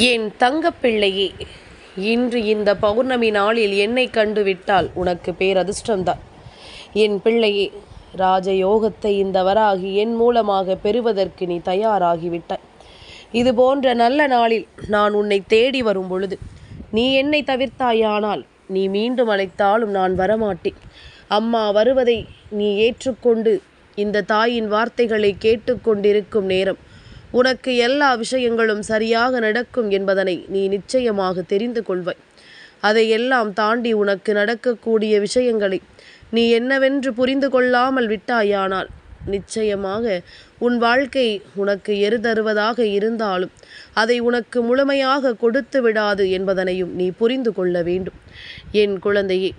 என் தங்கப்பிள்ளையே இன்று இந்த பௌர்ணமி நாளில் என்னை கண்டுவிட்டால் உனக்கு பேரதிர்ஷ்டம்தான். என் பிள்ளையே ராஜயோகத்தை இந்த வராகி என் மூலமாக பெறுவதற்கு நீ தயாராகிவிட்டாய். இது போன்ற நல்ல நாளில் நான் உன்னை தேடி வரும் பொழுது நீ என்னை தவிர்த்தாயானால் நீ மீண்டும் அழைத்தாலும் நான் வரமாட்டேன். அம்மா வருவதை நீ ஏற்றுக்கொண்டு இந்த தாயின் வார்த்தைகளை கேட்டுக்கொண்டிருக்கும் நேரம் உனக்கு எல்லா விஷயங்களும் சரியாக நடக்கும் என்பதனை நீ நிச்சயமாக தெரிந்து கொள்வாய். அதையெல்லாம் தாண்டி உனக்கு நடக்கக்கூடிய விஷயங்களை நீ என்னவென்று புரிந்து கொள்ளாமல் விட்டாயானால் நிச்சயமாக உன் வாழ்க்கை உனக்கு எருதருவதாக இருந்தாலும் அதை உனக்கு முழுமையாக கொடுத்து விடாது என்பதனையும் நீ புரிந்து கொள்ள வேண்டும். என் குழந்தையே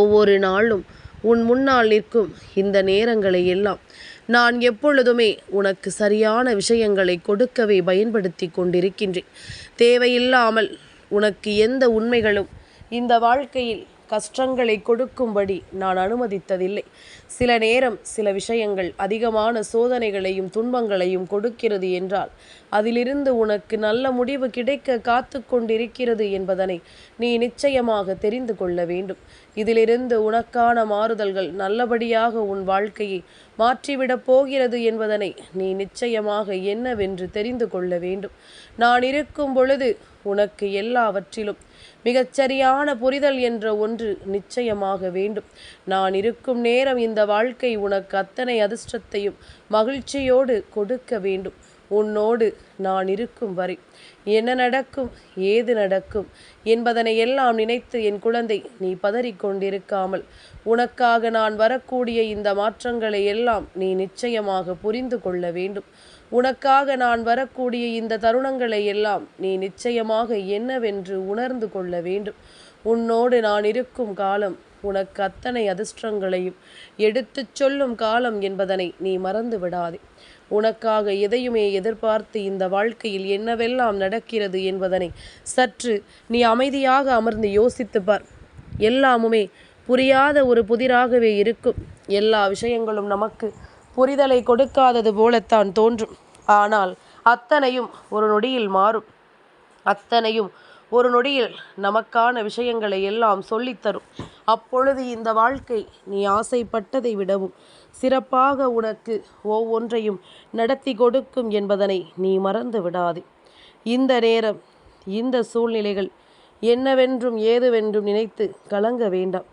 ஒவ்வொரு நாளும் உன் முன்னால் நிற்கும் இந்த நேரங்களை எல்லாம் நான் எப்பொழுதுமே உனக்கு சரியான விஷயங்களை கொடுக்கவே பயன்படுத்தி கொண்டிருக்கின்றேன். தேவையில்லாமல் உனக்கு எந்த உண்மைகளும் இந்த வாழ்க்கையில் கஷ்டங்களை கொடுக்கும்படி நான் அனுமதித்ததில்லை. சில நேரம் சில விஷயங்கள் அதிகமான சோதனைகளையும் துன்பங்களையும் கொடுக்கிறது என்றால் அதிலிருந்து உனக்கு நல்ல முடிவு கிடைக்க காத்து கொண்டிருக்கிறது என்பதனை நீ நிச்சயமாக தெரிந்து கொள்ள வேண்டும். இதிலிருந்து உனக்கான மாறுதல்கள் நல்லபடியாக உன் வாழ்க்கையை மாற்றிவிடப் போகிறது என்பதனை நீ நிச்சயமாக என்னவென்று தெரிந்து கொள்ள வேண்டும். நான் இருக்கும் பொழுது உனக்கு எல்லாவற்றிலும் மிகச்சரியான புரிதல் என்ற ஒன்று நிச்சயமாக வேண்டும். நான் இருக்கும் நேரம் இந்த வாழ்க்கை உனக்கு அத்தனை அதிர்ஷ்டத்தையும் மகிழ்ச்சியோடு கொடுக்க வேண்டும். உன்னோடு நான் இருக்கும் வரை. என்ன நடக்கும்? ஏது நடக்கும்? என்பதனை எல்லாம் நினைத்து என் குழந்தை நீ பதறிக்கொண்டிருக்காமல் உனக்காக நான் வரக்கூடிய இந்த மாற்றங்களை எல்லாம் நீ நிச்சயமாக புரிந்து கொள்ள வேண்டும். உனக்காக நான் வரக்கூடிய இந்த தருணங்களை எல்லாம் நீ நிச்சயமாக என்னவென்று உணர்ந்து கொள்ள வேண்டும். உன்னோடு நான் இருக்கும் காலம் உனக்கு அத்தனை அதிர்ஷ்டங்களையும் எடுத்துச் சொல்லும் காலம் என்பதனை நீ மறந்து விடாதே உனக்காக எதையுமே எதிர்பார்த்து இந்த வாழ்க்கையில் என்னவெல்லாம் நடக்கிறது என்பதனை சற்று நீ அமைதியாக அமர்ந்து யோசித்துப்பார் எல்லாமுமே புரியாத ஒரு புதிராகவே இருக்கும். எல்லா விஷயங்களும் நமக்கு புரிதலை கொடுக்காதது போலத்தான் தோன்றும். ஆனால் அத்தனையும் ஒரு நொடியில் மாறும். அத்தனையும் ஒரு நொடியில் நமக்கான விஷயங்களை எல்லாம் சொல்லித்தரும். அப்பொழுது இந்த வாழ்க்கை நீ ஆசைப்பட்டதை விடவும் சிறப்பாக உனக்கு ஒவ்வொன்றையும் நடத்தி கொடுக்கும் என்பதனை நீ மறந்து விடாதே. இந்த நேரம் இந்த சூழ்நிலைகள் என்னவென்றும் ஏதுவென்றும் நினைத்து கலங்க வேண்டாம்.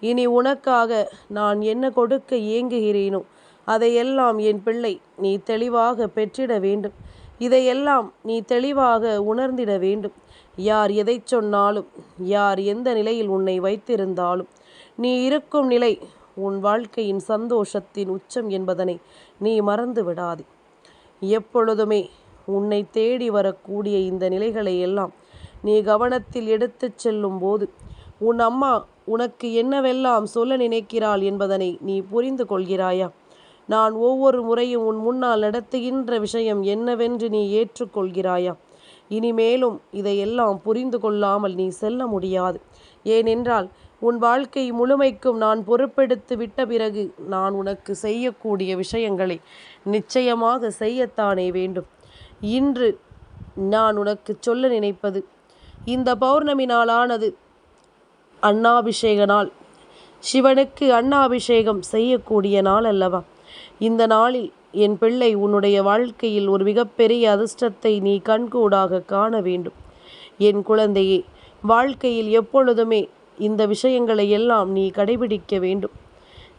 இனி உனக்காக நான் என்ன கொடுக்க இயங்குகிறேனோ அதையெல்லாம் என் பிள்ளை நீ தெளிவாக பெற்றிட வேண்டும். இதையெல்லாம் நீ தெளிவாக உணர்ந்திட வேண்டும். யார் எதை சொன்னாலும் யார் எந்த நிலையில் உன்னை வைத்திருந்தாலும் நீ இருக்கும் நிலை உன் வாழ்க்கையின் சந்தோஷத்தின் உச்சம் என்பதனை நீ மறந்து விடாதே. எப்பொழுதுமே உன்னை தேடி வரக்கூடிய இந்த நிலைகளை எல்லாம் நீ கவனத்தில் எடுத்துச் செல்லும் போது உன் அம்மா உனக்கு என்னவெல்லாம் சொல்ல நினைக்கிறாள் என்பதனை நீ புரிந்து கொள்கிறாயா? நான் ஒவ்வொரு முறையும் உன் முன்னால் நடத்துகின்ற விஷயம் என்னவென்று நீ ஏற்றுக்கொள்கிறாயா? இனிமேலும் இதையெல்லாம் புரிந்து கொள்ளாமல் நீ செல்ல முடியாது. ஏனென்றால் உன் வாழ்க்கை முழுமைக்கும் நான் பொறுப்பெடுத்து விட்ட பிறகு நான் உனக்கு செய்யக்கூடிய விஷயங்களை நிச்சயமாக செய்யத்தானே வேண்டும். இன்று நான் உனக்கு சொல்ல நினைப்பது இந்த பௌர்ணமி நாளானது அண்ணாபிஷேக நாள் சிவனுக்கு அண்ணாபிஷேகம் செய்யக்கூடிய நாள் அல்லவா இந்த நாளில் என் பிள்ளை உன்னுடைய வாழ்க்கையில் ஒரு மிகப்பெரிய அதிர்ஷ்டத்தை நீ கண்கூடாக காண வேண்டும். என் குழந்தையே வாழ்க்கையில் எப்பொழுதுமே இந்த விஷயங்களை எல்லாம் நீ கடைபிடிக்க வேண்டும்.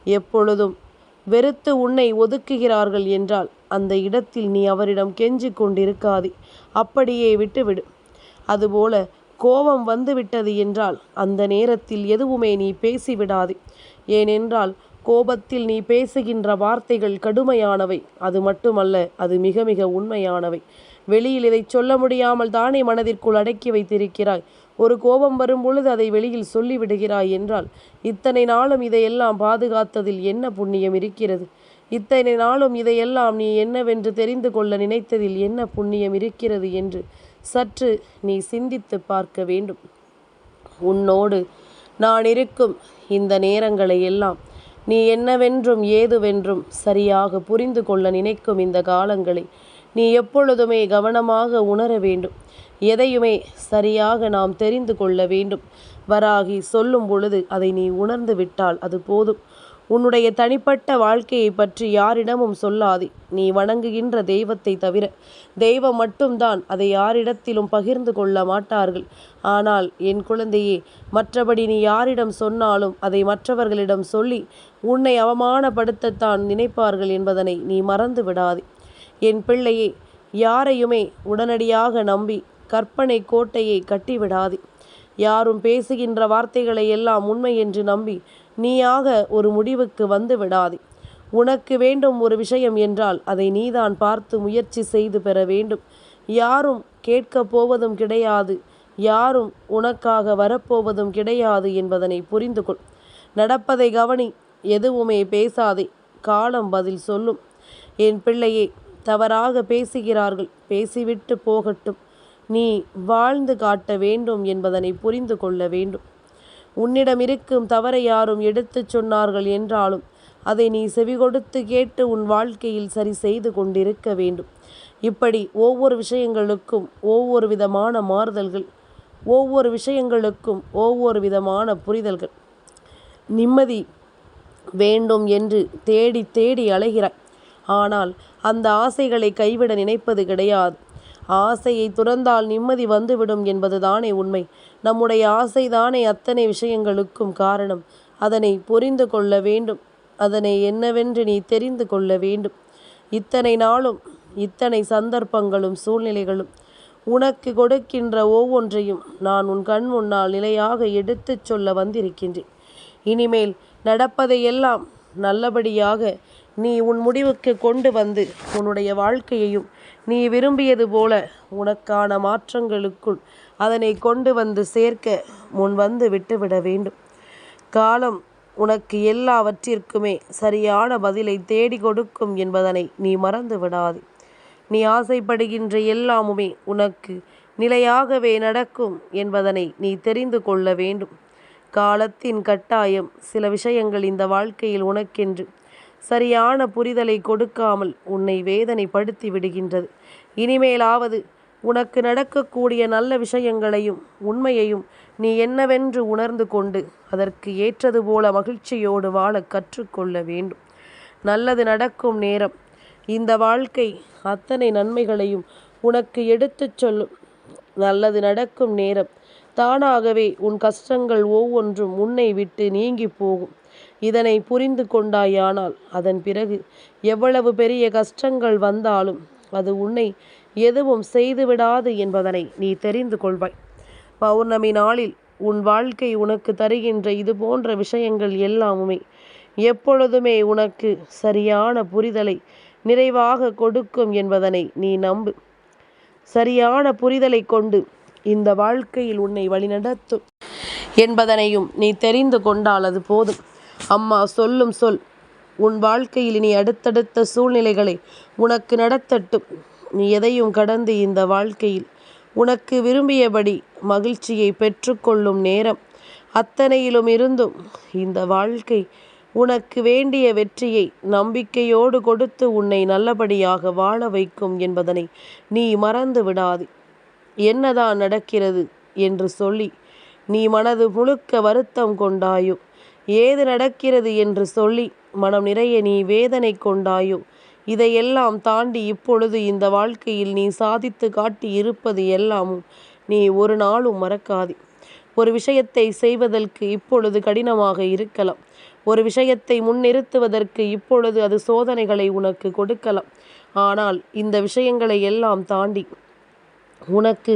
எப்பொழுதும் வெறுத்து உன்னை ஒதுக்குகிறார்கள் என்றால் அந்த இடத்தில் நீ அவரிடம் கெஞ்சி கொண்டிருக்காதே. அப்படியே விட்டுவிடு. அதுபோல கோபம் வந்துவிட்டது என்றால் அந்த நேரத்தில் எதுவுமே நீ பேசிவிடாதே. ஏனென்றால் கோபத்தில் நீ பேசுகின்ற வார்த்தைகள் கடுமையானவை. அது மட்டுமல்ல அது மிக மிக உண்மையானவை. வெளியில் இதை சொல்ல முடியாமல் தானே மனதிற்குள் அடக்கி வைத்திருக்கிறாய். ஒரு கோபம் வரும் பொழுது அதை வெளியில் சொல்லிவிடுகிறாய் என்றால் இத்தனை நாளும் இதையெல்லாம் பாதுகாத்ததில் என்ன புண்ணியம் இருக்கிறது? இத்தனை நாளும் இதையெல்லாம் நீ என்னவென்று தெரிந்து கொள்ள நினைத்ததில் என்ன புண்ணியம் இருக்கிறது என்று சற்று நீ சிந்தித்து பார்க்க வேண்டும். உன்னோடு நான் இருக்கும் இந்த நேரங்களை எல்லாம் நீ என்னவென்றும் ஏதுவென்றும் சரியாக புரிந்து கொள்ள நினைக்கும் இந்த காலங்களை நீ எப்பொழுதுமே கவனமாக உணர வேண்டும். எதையுமே சரியாக நாம் தெரிந்து கொள்ள வேண்டும். வராகி சொல்லும் பொழுது அதை நீ உணர்ந்து விட்டால் அது போதும். உன்னுடைய தனிப்பட்ட வாழ்க்கையை பற்றி யாரிடமும் சொல்லாதே. நீ வணங்குகின்ற தெய்வத்தை தவிர தெய்வம் மட்டும்தான் அதை யாரிடத்திலும் பகிர்ந்து கொள்ள மாட்டார்கள். ஆனால் என் குழந்தையே மற்றபடி நீ யாரிடம் சொன்னாலும் அதை மற்றவர்களிடம் சொல்லி உன்னை அவமானப்படுத்தத்தான் நினைப்பார்கள் என்பதனை நீ மறந்து விடாதே. என் பிள்ளையே யாரையுமே உடனடியாக நம்பி கற்பனை கோட்டையை கட்டிவிடாதே. யாரும் பேசுகின்ற வார்த்தைகளை எல்லாம் உண்மை என்று நம்பி நீயாக ஒரு முடிவுக்கு வந்து விடாதே. உனக்கு வேண்டும் ஒரு விஷயம் என்றால் அதை நீதான் பார்த்து முயற்சி செய்து பெற வேண்டும். யாரும் கேட்கப் போவதும் கிடையாது யாரும் உனக்காக வரப்போவதும் கிடையாது என்பதனை புரிந்து கொள். நடப்பதை கவனி எதுவுமே பேசாதே. காலம் பதில் சொல்லும். என் பிள்ளையே தவறாக பேசுகிறார்கள். பேசிவிட்டு போகட்டும். நீ வாழ்ந்து காட்ட வேண்டும் என்பதனை புரிந்து கொள்ள வேண்டும். உன்னிடம் இருக்கும் தவறை யாரும் எடுத்துச் சொன்னார்கள் என்றாலும் அதை நீ செவி கொடுத்து கேட்டு உன் வாழ்க்கையில் சரி செய்து கொண்டிருக்க வேண்டும். இப்படி ஒவ்வொரு விஷயங்களுக்கும் ஒவ்வொரு விதமான மாறுதல்கள் ஒவ்வொரு விஷயங்களுக்கும் ஒவ்வொரு விதமான புரிதல்கள். நிம்மதி வேண்டும் என்று தேடி தேடி அலைகிறாய். ஆனால் அந்த ஆசைகளை கைவிட நினைப்பது கிடையாது. ஆசையை துறந்தால் நிம்மதி வந்துவிடும் என்பதுதானே உண்மை. நம்முடைய ஆசைதானே அத்தனை விஷயங்களுக்கும் காரணம். அதனை புரிந்து கொள்ள வேண்டும். அதனை என்னவென்று நீ தெரிந்து கொள்ள வேண்டும். இத்தனை நாளும் இத்தனை சந்தர்ப்பங்களும் சூழ்நிலைகளும் உனக்கு கொடுக்கின்ற ஒவ்வொன்றையும் நான் உன் கண் முன்னால் நிலையாக எடுத்துச் சொல்ல வந்திருக்கின்றேன். இனிமேல் நடப்பதையெல்லாம் நல்லபடியாக நீ உன் முடிவுக்கு கொண்டு வந்து உன்னுடைய வாழ்க்கையையும் நீ விரும்பியது போல உனக்கான மாற்றங்களுக்குள் அதனை கொண்டு வந்து சேர்க்க முன் வந்து விட்டுவிட வேண்டும். காலம் உனக்கு எல்லாவற்றிற்குமே சரியான பதிலை தேடி கொடுக்கும் என்பதனை நீ மறந்து விடாதே. நீ ஆசைப்படுகின்ற எல்லாமுமே உனக்கு நிலையாகவே நடக்கும் என்பதனை நீ தெரிந்து கொள்ள வேண்டும். காலத்தின் கட்டாயம் சில விஷயங்கள் இந்த வாழ்க்கையில் உனக்கென்று சரியான புரிதலை கொடுக்காமல் உன்னை வேதனைப்படுத்தி விடுகின்றது. இனிமேலாவது உனக்கு நடக்கக்கூடிய நல்ல விஷயங்களையும் உண்மையையும் நீ என்னவென்று உணர்ந்து கொண்டு அதற்கு ஏற்றது போல மகிழ்ச்சியோடு வாழ கற்றுக்கொள்ள வேண்டும். நல்லது நடக்கும் நேரம். இந்த வாழ்க்கை அத்தனை நன்மைகளையும் உனக்கு எடுத்துச் சொல்லும். நல்லது நடக்கும் நேரம். தானாகவே உன் கஷ்டங்கள் ஒவ்வொன்றும் உன்னை விட்டு நீங்கி போகும். இதனை புரிந்து கொண்டாயானால் அதன் பிறகு எவ்வளவு பெரிய கஷ்டங்கள் வந்தாலும் அது உன்னை எதுவும் செய்துவிடாது என்பதனை நீ தெரிந்து கொள்வாய். பௌர்ணமி நாளில் உன் வாழ்க்கை உனக்கு தருகின்ற இது போன்ற விஷயங்கள் எல்லாமுமே எப்பொழுதுமே உனக்கு சரியான புரிதலை நிறைவாக கொடுக்கும் என்பதனை நீ நம்பு. சரியான புரிதலை கொண்டு இந்த வாழ்க்கையில் உன்னை வழிநடத்தும் என்பதனையும் நீ தெரிந்து கொண்டால் அது போதும். அம்மா சொல்லும் சொல். உன் வாழ்க்கையில் இனி அடுத்தடுத்த சூழ்நிலைகளை உனக்கு நடத்தட்டும். நீ எதையும் கடந்து இந்த வாழ்க்கையில். உனக்கு விரும்பியபடி மகிழ்ச்சியை பெற்றுக்கொள்ளும் நேரம் அத்தனையிலும் இருந்தும் இந்த வாழ்க்கை உனக்கு வேண்டிய வெற்றியை நம்பிக்கையோடு கொடுத்து உன்னை நல்லபடியாக வாழ வைக்கும் என்பதனை நீ மறந்து விடாது. என்னதான் நடக்கிறது என்று சொல்லி நீ மனது முழுக்க வருத்தம் கொண்டாயோ? ஏது நடக்கிறது என்று சொல்லி மனம் நிறைய நீ வேதனை கொண்டாயோ? இதையெல்லாம் தாண்டி இப்பொழுது இந்த வாழ்க்கையில் நீ சாதித்து காட்டி இருப்பது எல்லாமும் நீ ஒரு நாளும் மறக்காதே. ஒரு விஷயத்தை செய்வதற்கு இப்பொழுது கடினமாக இருக்கலாம். ஒரு விஷயத்தை முன்னிறுத்துவதற்கு இப்பொழுது அது சோதனைகளை உனக்கு கொடுக்கலாம். ஆனால் இந்த விஷயங்களை எல்லாம் தாண்டி உனக்கு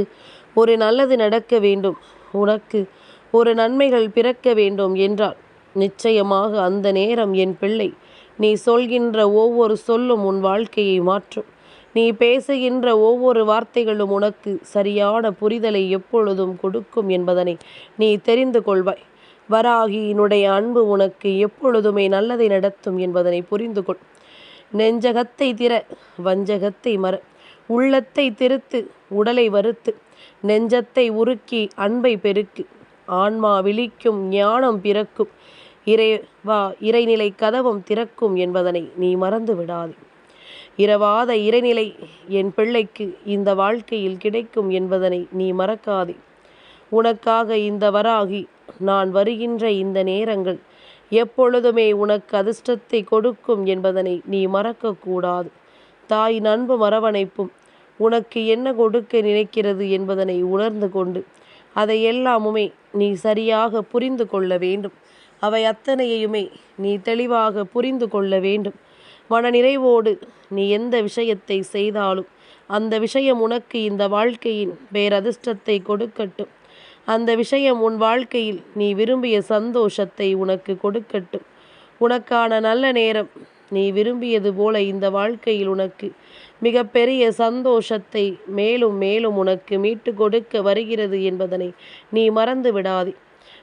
ஒரு நல்லது நடக்க வேண்டும். உனக்கு ஒரு நன்மைகள் பிறக்க வேண்டும் என்றால் நிச்சயமாக அந்த நேரம் என் பிள்ளை. நீ சொல்கின்ற ஒவ்வொரு சொல்லும் உன் வாழ்க்கையை மாற்றும். நீ பேசுகின்ற ஒவ்வொரு வார்த்தைகளும் உனக்கு சரியான புரிதலை எப்பொழுதும் கொடுக்கும் என்பதனை நீ தெரிந்து கொள்வாய். வராகியினுடைய அன்பு உனக்கு எப்பொழுதுமே நல்லதை நடத்தும் என்பதனை புரிந்து கொள். நெஞ்சகத்தை திற வஞ்சகத்தை மற. உள்ளத்தை திருத்து உடலை வருத்து. நெஞ்சத்தை உருக்கி அன்பை பெருக்கு. ஆன்மா விழிக்கும் ஞானம் பிறக்கும். இறை வா இறைநிலை கதவும் திறக்கும் என்பதனை நீ மறந்து விடாதே. இரவாத இறைநிலை என் பிள்ளைக்கு இந்த வாழ்க்கையில் கிடைக்கும் என்பதனை நீ மறக்காதே. உனக்காக இந்த வராகி நான் வருகின்ற இந்த நேரங்கள் எப்பொழுதுமே உனக்கு அதிர்ஷ்டத்தை கொடுக்கும் என்பதனை நீ மறக்கக்கூடாது. தாயின் நண்பு மரவணைப்பும் உனக்கு என்ன கொடுக்க நினைக்கிறது என்பதனை உணர்ந்து கொண்டு அதை எல்லாமுமே நீ சரியாக புரிந்து கொள்ள வேண்டும். அவை அத்தனையுமே நீ தெளிவாக புரிந்து கொள்ள வேண்டும். மனநிறைவோடு நீ எந்த விஷயத்தை செய்தாலும் அந்த விஷயம் உனக்கு இந்த வாழ்க்கையின் பேரதிர்ஷ்டத்தை கொடுக்கட்டும். அந்த விஷயம் உன் வாழ்க்கையில் நீ விரும்பிய சந்தோஷத்தை உனக்கு கொடுக்கட்டும். உனக்கான நல்ல நேரம் நீ விரும்பியது போல இந்த வாழ்க்கையில் உனக்கு மிகப்பெரிய சந்தோஷத்தை மேலும் மேலும் உனக்கு மீட்டு கொடுக்க வருகிறது என்பதனை நீ மறந்து விடாதே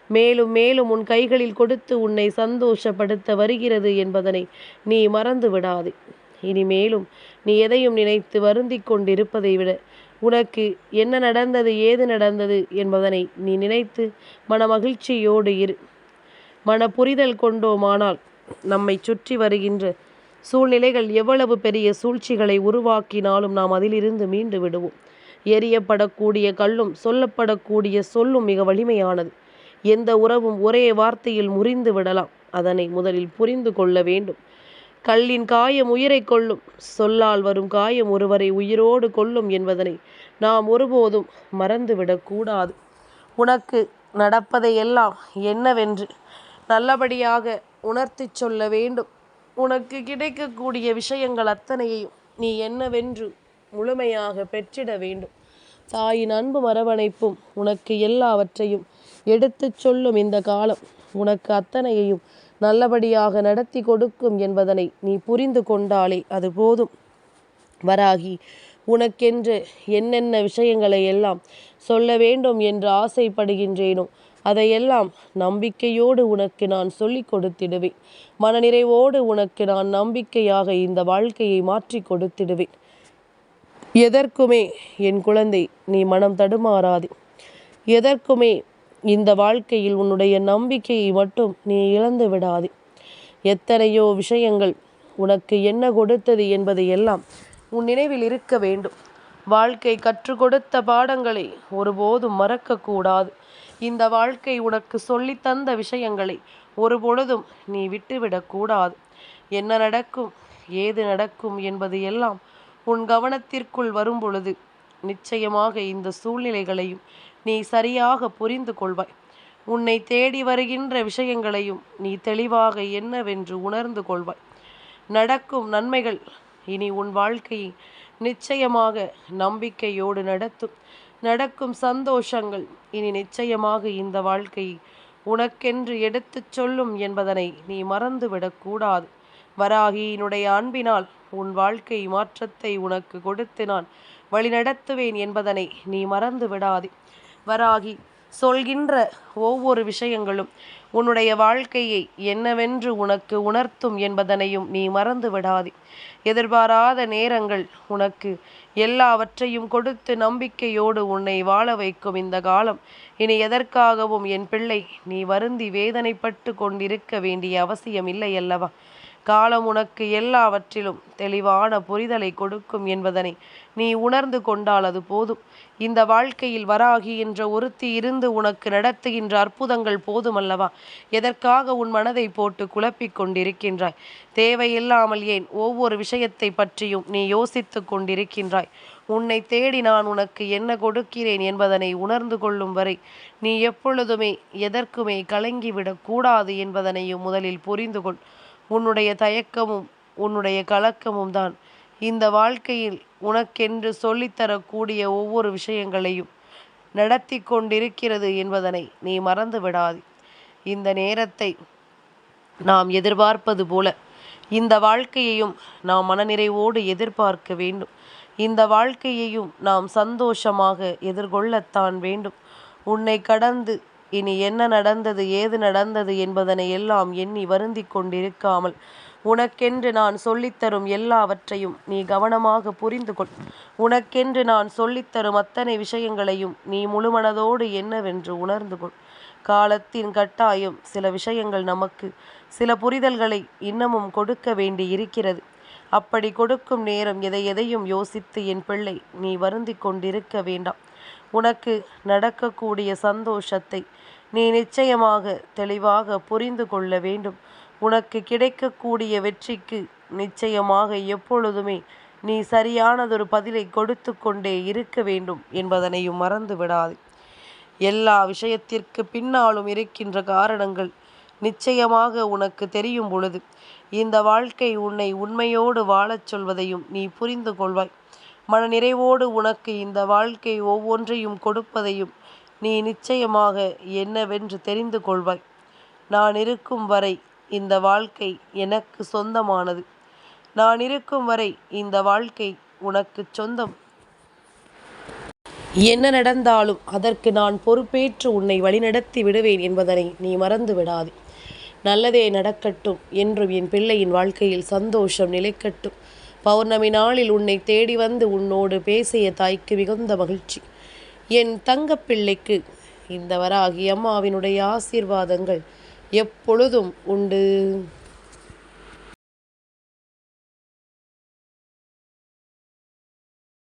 மேலும் மேலும் உன் கைகளில் கொடுத்து உன்னை சந்தோஷப்படுத்த வருகிறது என்பதனை நீ மறந்து விடாதே. இனிமேலும் நீ எதையும் நினைத்து வருந்தி கொண்டிருப்பதை விட உனக்கு என்ன நடந்தது ஏது நடந்தது என்பதனை நீ நினைத்து மன மகிழ்ச்சியோடு இரு. மன புரிதல் கொண்டோமானால் நம்மை சுற்றி வருகின்ற சூழ்நிலைகள் எவ்வளவு பெரிய சூழ்ச்சிகளை உருவாக்கினாலும் நாம் அதிலிருந்து மீண்டு விடுவோம். எரியப்படக்கூடிய கல்லும் சொல்லப்படக்கூடிய சொல்லும் மிக வலிமையானது. எந்த உறவும் ஒரே வார்த்தையில் முறிந்து விடலாம். அதனை முதலில் புரிந்து கொள்ள வேண்டும். கல்லின் காயம் உயிரை கொள்ளும் சொல்லால் வரும் காயம் ஒருவரை உயிரோடு கொள்ளும் என்பதனை நாம் ஒருபோதும் மறந்துவிடக்கூடாது உனக்கு நடப்பதையெல்லாம் என்னவென்று நல்லபடியாக உணர்த்தி சொல்ல வேண்டும். உனக்கு கிடைக்கக்கூடிய விஷயங்கள் அத்தனையையும் நீ என்னவென்று முழுமையாக பெற்றிட வேண்டும். தாயின் அன்பு மரவணைப்பும் உனக்கு எல்லாவற்றையும் எடுத்துச் சொல்லும் இந்த காலம் உனக்கு அத்தனையையும் நல்லபடியாக நடத்தி கொடுக்கும் என்பதனை நீ புரிந்து கொண்டாலே அது போதும். வராகி உனக்கென்று என்னென்ன விஷயங்களை எல்லாம் சொல்ல வேண்டும் என்று ஆசைப்படுகின்றேனோ அதையெல்லாம் நம்பிக்கையோடு உனக்கு நான் சொல்லிக் கொடுத்திடுவேன். மனநிறைவோடு உனக்கு நான் நம்பிக்கையாக இந்த வாழ்க்கையை மாற்றி கொடுத்திடுவேன். எதற்குமே என் குழந்தை நீ மனம் தடுமாறாது. எதற்குமே இந்த வாழ்க்கையில் உன்னுடைய நம்பிக்கையை மட்டும் நீ இழந்து விடாதே. எத்தனையோ விஷயங்கள் உனக்கு என்ன கொடுத்தது என்பதை எல்லாம் உன் நினைவில் இருக்க வேண்டும். வாழ்க்கை கற்றுக் கொடுத்த பாடங்களை ஒருபோதும் மறக்கக்கூடாது. இந்த வாழ்க்கை உனக்கு சொல்லித்தந்த விஷயங்களை ஒரு பொழுதும் நீ விட்டுவிடக்கூடாது என்ன நடக்கும் ஏது நடக்கும் என்பது எல்லாம் உன் கவனத்திற்குள் வரும் பொழுது நிச்சயமாக இந்த சூழ்நிலைகளையும் நீ சரியாக புரிந்து கொள்வாய். உன்னை தேடி வருகின்ற விஷயங்களையும் நீ தெளிவாக என்னவென்று உணர்ந்து கொள்வாய். நடக்கும் நன்மைகள் இனி உன் வாழ்க்கையை நிச்சயமாக நம்பிக்கையோடு நடத்தும். நடக்கும் சந்தோஷங்கள் இனி நிச்சயமாக இந்த வாழ்க்கையை உனக்கென்று எடுத்துச் சொல்லும் என்பதனை நீ மறந்துவிடக்கூடாது வராகியினுடைய அன்பினால் உன் வாழ்க்கை மாற்றத்தை உனக்கு கொடுத்து நான் வழிநடத்துவேன் என்பதனை நீ மறந்து விடாதே. வராகி சொல்கின்ற ஒவ்வொரு விஷயங்களும் உன்னுடைய வாழ்க்கையை என்னவென்று உனக்கு உணர்த்தும் என்பதனையும் நீ மறந்து விடாதே. எதிர்பாராத நேரங்கள் உனக்கு எல்லாவற்றையும் கொடுத்து நம்பிக்கையோடு உன்னை வாழ வைக்கும் இந்த காலம். இனி எதற்காகவும் என் பிள்ளை நீ வருந்தி வேதனைப்பட்டு கொண்டிருக்க வேண்டிய அவசியம் இல்லை அல்லவா? காலம் உனக்கு எல்லாவற்றிலும் தெளிவான புரிதலை கொடுக்கும் என்பதனை நீ உணர்ந்து கொண்டால் அது போதும். இந்த வாழ்க்கையில் வராகி என்ற ஒருத்தி இருந்து உனக்கு நடத்துகின்ற அற்புதங்கள் போதுமல்லவா? எதற்காக உன் மனதை போட்டு குழப்பிக் கொண்டிருக்கின்றாய்? தேவையில்லாமல் ஏன் ஒவ்வொரு விஷயத்தை பற்றியும் நீ யோசித்து கொண்டிருக்கின்றாய்? உன்னை தேடி நான் உனக்கு என்ன கொடுக்கிறேன் என்பதனை உணர்ந்து கொள்ளும் வரை நீ எப்பொழுதுமே எதற்குமே கலங்கிவிடக் கூடாது என்பதனையும் முதலில் புரிந்து கொள். உன்னுடைய தயக்கமும் உன்னுடைய கலக்கமும் தான். இந்த வாழ்க்கையில் உனக்கென்று சொல்லித்தரக்கூடிய ஒவ்வொரு விஷயங்களையும் நடத்தி கொண்டிருக்கிறது என்பதனை நீ மறந்து விடாது. இந்த நேரத்தை நாம் எதிர்பார்ப்பது போல இந்த வாழ்க்கையையும் நாம் மனநிறைவோடு எதிர்பார்க்க வேண்டும். இந்த வாழ்க்கையையும் நாம் சந்தோஷமாக எதிர்கொள்ளத்தான் வேண்டும். உன்னை கடந்து இனி என்ன நடந்தது ஏது நடந்தது என்பதனை எல்லாம் எண்ணி வருந்தி கொண்டிருக்காமல் உனக்கென்று நான் சொல்லித்தரும் எல்லாவற்றையும் நீ கவனமாக புரிந்து கொள். உனக்கென்று நான் சொல்லித்தரும் அத்தனை விஷயங்களையும் நீ முழுமனதோடு என்னவென்று உணர்ந்து கொள். காலத்தின் கட்டாயம் சில விஷயங்கள் நமக்கு சில புரிதல்களை இன்னமும் கொடுக்க வேண்டி இருக்கிறது. அப்படி கொடுக்கும் நேரம் எதை எதையும் யோசித்து என் பிள்ளை நீ வருந்தி கொண்டிருக்க வேண்டாம். உனக்கு நடக்கக்கூடிய சந்தோஷத்தை நீ நிச்சயமாக தெளிவாக புரிந்து கொள்ள வேண்டும். உனக்கு கிடைக்கக்கூடிய வெற்றிக்கு நிச்சயமாக எப்பொழுதுமே நீ சரியானதொரு பதிலை கொடுத்து கொண்டே இருக்க வேண்டும் என்பதனையும் மறந்து விடாது. எல்லா விஷயத்திற்கு பின்னாலும் இருக்கின்ற காரணங்கள் நிச்சயமாக உனக்கு தெரியும் பொழுது இந்த வாழ்க்கை உன்னை உண்மையோடு வாழச் சொல்வதையும் நீ புரிந்து கொள்வாய். மனநிறைவோடு உனக்கு இந்த வாழ்க்கை ஒவ்வொன்றையும் கொடுப்பதையும் நீ நிச்சயமாக என்னவென்று தெரிந்து கொள்வாய். நான் இருக்கும் வரை இந்த வாழ்க்கை எனக்கு சொந்தமானது. நான் இருக்கும் வரை இந்த வாழ்க்கை உனக்கு சொந்தம். என்ன நடந்தாலும் அதற்கு நான் பொறுப்பேற்று உன்னை வழிநடத்தி விடுவேன் என்பதனை நீ மறந்து விடாதே. நல்லதே நடக்கட்டும் என்றும் என் பிள்ளையின் வாழ்க்கையில் சந்தோஷம் நிலைக்கட்டும். பௌர்ணமி நாளில் உன்னை தேடி வந்து உன்னோடு பேசிய தாய்க்கு மிகுந்த மகிழ்ச்சி. என் தங்கப்பிள்ளைக்கு இந்த வராகி அம்மாவினுடைய ஆசீர்வாதங்கள் எப்பொழுதும் உண்டு.